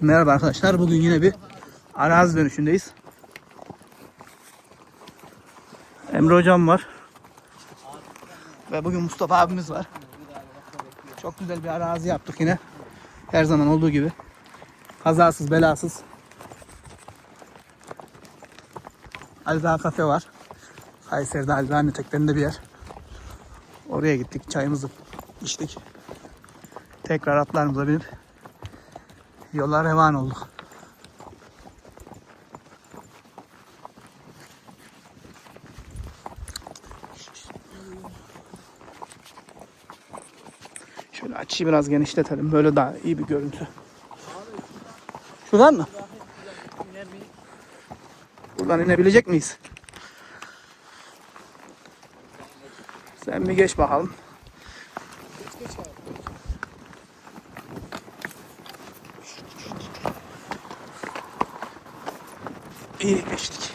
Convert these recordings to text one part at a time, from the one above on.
Merhaba arkadaşlar. Bugün yine bir arazi dönüşündeyiz. Emre hocam var. Ve bugün Mustafa abimiz var. Çok güzel bir arazi yaptık yine. Her zaman olduğu gibi. Kazasız belasız. Ali kafe var. Kayseri'de Ali Dağ'ın eteklerinde bir yer. Oraya gittik. Çayımızı içtik. Tekrar atlarımıza binip Yollar revan olduk. Şöyle açıyı biraz genişletelim. Böyle daha iyi bir görüntü. Şuradan mı? Buradan inebilecek miyiz? Sen bir geç bakalım. İyi geçtik.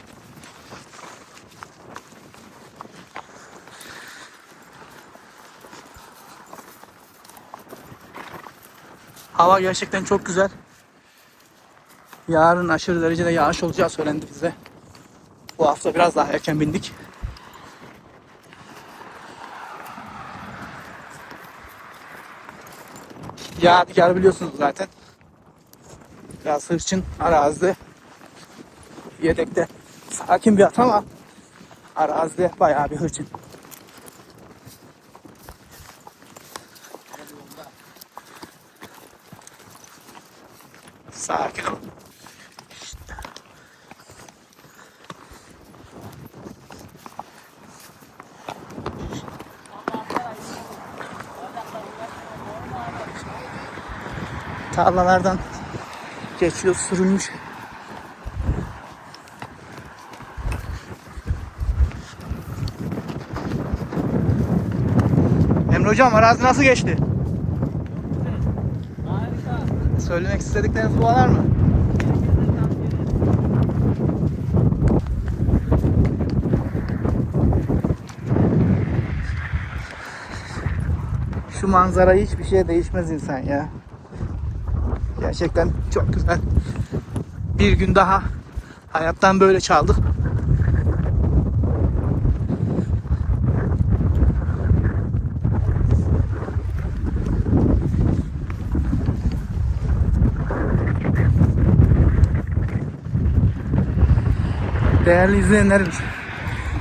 Hava gerçekten çok güzel. Yarın aşırı derecede yağış olacağı söylendi bize. Bu hafta biraz daha erken bindik. Yadigar biliyorsunuz zaten. Biraz hırçın arazide yedekte sakin bir at ama arazide bayağı bir hırçın. Sakin ol. Tarlalardan geçiyor sürülmüş. Hocam arazi nasıl geçti? Harika. Söylemek istedikleriniz bu var mı? Şu manzarayı hiçbir şeye değişmez insan ya. Gerçekten çok güzel. Bir gün daha hayattan böyle çaldık. Değerli izleyenlerimiz,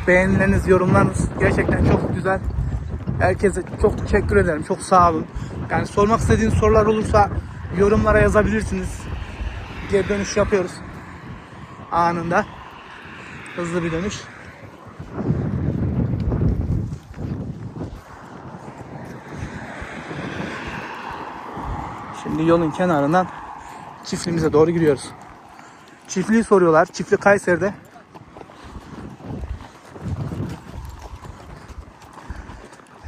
beğenileriniz, yorumlarınız gerçekten çok güzel. Herkese çok teşekkür ederim. Çok sağ olun. Yani sormak istediğiniz sorular olursa yorumlara yazabilirsiniz. Geri dönüş yapıyoruz. Anında. Hızlı bir dönüş. Şimdi yolun kenarından çiftliğimize doğru gidiyoruz. Çiftliği soruyorlar. Çiftlik Kayseri'de.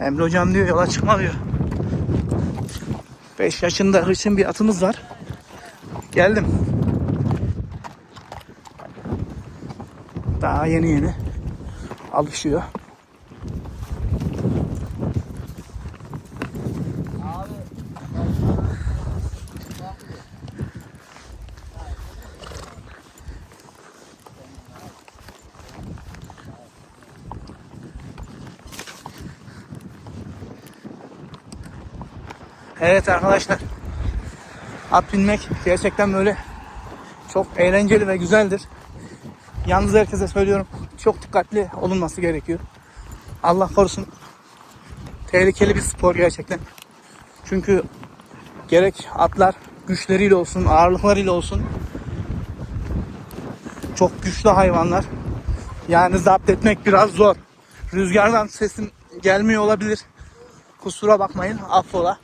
Emre hocam diyor yola çıkma diyor. 5 yaşında hırçın bir atımız var. Geldim. Daha yeni yeni alışıyor. Evet arkadaşlar. At binmek gerçekten böyle çok eğlenceli ve güzeldir. Yalnız herkese söylüyorum. Çok dikkatli olunması gerekiyor. Allah korusun. Tehlikeli bir spor gerçekten. Çünkü gerek atlar güçleriyle olsun, ağırlıklarıyla olsun çok güçlü hayvanlar. Yani zapt etmek biraz zor. Rüzgardan sesim gelmiyor olabilir. Kusura bakmayın, affola.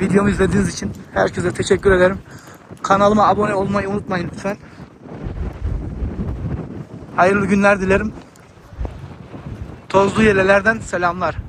Videomu izlediğiniz için herkese teşekkür ederim. Kanalıma abone olmayı unutmayın lütfen. Hayırlı günler dilerim. Tozlu yelelerden selamlar.